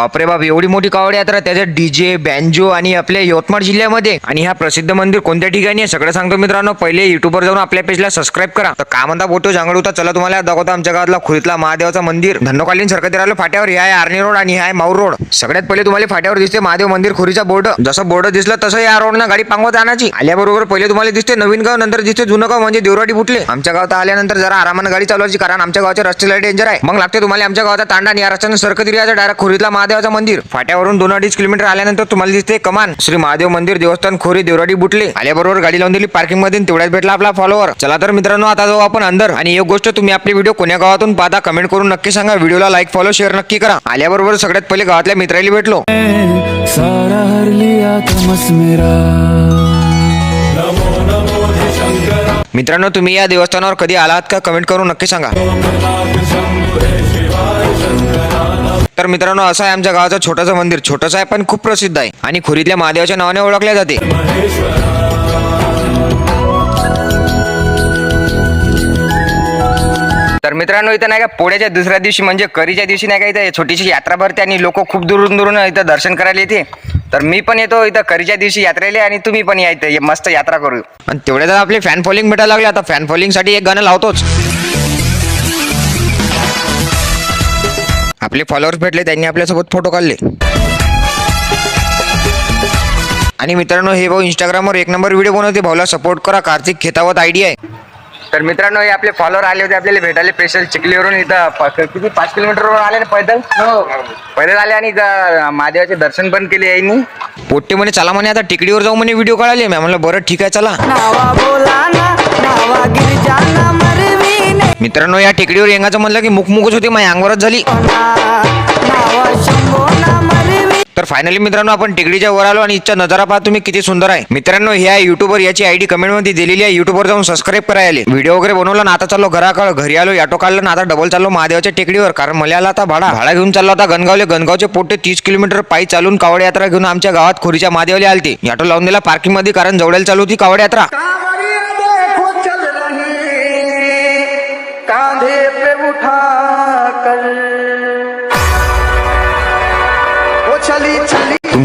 बापरे बाप एवढी मोठी कावड यात्रा त्याच्यात डीजे बँजो आणि आपल्या यवतमाळ जिल्ह्यामध्ये. आणि हा प्रसिद्ध मंदिर कोणत्या ठिकाणी आहे? सगळं सांगतो मित्रांनो. पहिले युट्यूबवर जाऊन आपल्या पेजला सबस्क्राईब करा. तर का म्हणता फोटो जांगड होता चला तुम्हाला दाखवतो आमच्या गावातला खुरीतला महादेवाचं मंदिर. धन्नकालीन सरकत राहिलो फाट्यावर. हे आहे आर्णी रोड आणि हे आहे माऊर रोड. सगळ्यात पहिले तुम्हाला फाट्यावर दिसते महादेव मंदिर खुरीचा बोर्ड. जसं बोर्ड दिसलं तसं या रोडनं गाडी पांगवत आणायची आल्याबरोबर पहिले तुम्हाला दिसते नवीन गाव नंतर दिसते जुनं गाव म्हणजे देवराडी फुटले आमच्या गावात आल्यानंतर जरा आरामानं गाडी चालवायची कारण आमच्या गावाच्या रस्ते डेंजर आहे. मग लागते तुम्हाला आमच्या गावाचा तांडा आणि या रस्त्यानं सरकत डायरेक्ट डायरेक्ट महादेव महादेवाचं मंदिर. फाट्यावरून दोन अडीच किलोमीटर आल्यानंतर तुम्हाला दिसते कमान. श्री महादेव मंदिर देवस्थान खोरी देवराडी बुटले. आल्याबरोबर गाडी लावून दिली पार्किंगमध्ये तेवढ्यात भेटला आपला फॉलोअर चला तर मित्रांनो आता जाऊ आपण अंदर. आणि एक गोष्ट तुम्ही आपली व्हिडिओ कोण्या गावातून पाहता कमेंट करून नक्की सांगा. व्हिडिओला लाईक फॉलो शेअर नक्की करा. आल्याबरोबर सगळ्यात पहिले गावातल्या मित्राला भेटलो. सारा हर लिया तमस मेरा. मित्रांनो तुम्ही या देवस्थानावर कधी आलात का? कमेंट करून नक्की सांगा. तर मित्रांनो असं आहे आमच्या गावाचं छोटंसं मंदिर. छोटंसं आहे पण खूप प्रसिद्ध आहे. आणि खुरीतल्या महादेवाच्या नावाने ओळखले जाते. तर मित्रांनो इथं नाही का पोळ्याच्या दुसऱ्या दिवशी म्हणजे करीच्या दिवशी नाही का इथं छोटीशी यात्रा भरते आणि लोक खूप दुरून दुरून इथं दर्शन करायला येते. तर मी पण येतो इथं करीच्या दिवशी यात्रेला आणि तुम्ही पण या इथं. मस्त यात्रा करू आणि जर आपली फॅन फॉलोइंग भेटायला लागले. आता फॅन फॉलोइंगसाठी एक गाणं लावतोच. आपले फॉलोअर्स भेटले त्यांनी आपल्यासोबत फोटो काढले. आणि मित्रांनो हे भाऊ इंस्टाग्रामवर एक नंबर व्हिडिओ बनवते. भाऊला सपोर्ट करा कार्तिक खेतावत आयडी आहे. तर मित्रांनो हे आपले फॉलोअर आले होते आपल्याला भेटायला स्पेशल चिखलीवरून. इथं प- किती पाच किलोमीटरवर आले ना पैदल? पैदल आले आणि इथं महादेवाचे दर्शन पण केले यांनी. पोट्टे म्हणे चला म्हणे आता टिकडीवर जाऊ म्हणे व्हिडिओ काढाले मी म्हणलं बरं ठीक आहे चला. नावा बोलाना नावा गिरजाना मरवीने मित्रांनो या टेकडीवर येंगाचं म्हणलं की मुखमुखच होती माझ्या अंगवरच झाली. तर फायनली मित्रांनो आपण टेकडीच्या वर आलो आणि इच्छा नजारा पहा तुम्ही किती सुंदर आहे. मित्रांनो ह्या युट्यूबवर याची आयडी कमेंटमध्ये दिलेली आहे. युट्यूबवर जाऊन सबस्क्राईब करायला व्हिडिओ वगैरे बनवला ना आता चाललो घराकडे. घरी आलो ऑटो काढलं ना आता डबल चाललो महादेवाच्या टेकडीवर. कारण मला आला आता भाडा. भाडा घेऊन चालला होता गणगावले. गणगावचे पोटे तीस किलोमीटर पायी चालून कावड यात्रा घेऊन आमच्या गावात खोरीच्या महादेवले आलती. ऑटो लावून दिला पार्किंगमध्ये कारण जवळ चालू होती कावड यात्रा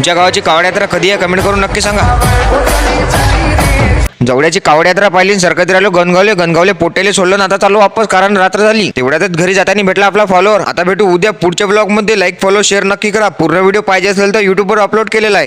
तुमच्या गावाची कावड यात्रा कधी आहे? कमेंट करून नक्की सांगा. जवळ्याची कावड यात्रा पाहिली सरकत राहिलो गणगावले गणगावले पोटेले सोडलं ना आता चालू वापस कारण रात्र झाली. तेवढ्यातच घरी जाताना भेटला आपला फॉलोअर आता भेटू उद्या पुढच्या ब्लॉगमध्ये. लाईक फॉलो शेअर नक्की करा. पूर्ण व्हिडिओ पाहिजे असेल तर युट्यूबवर अपलोड केलेला आहे.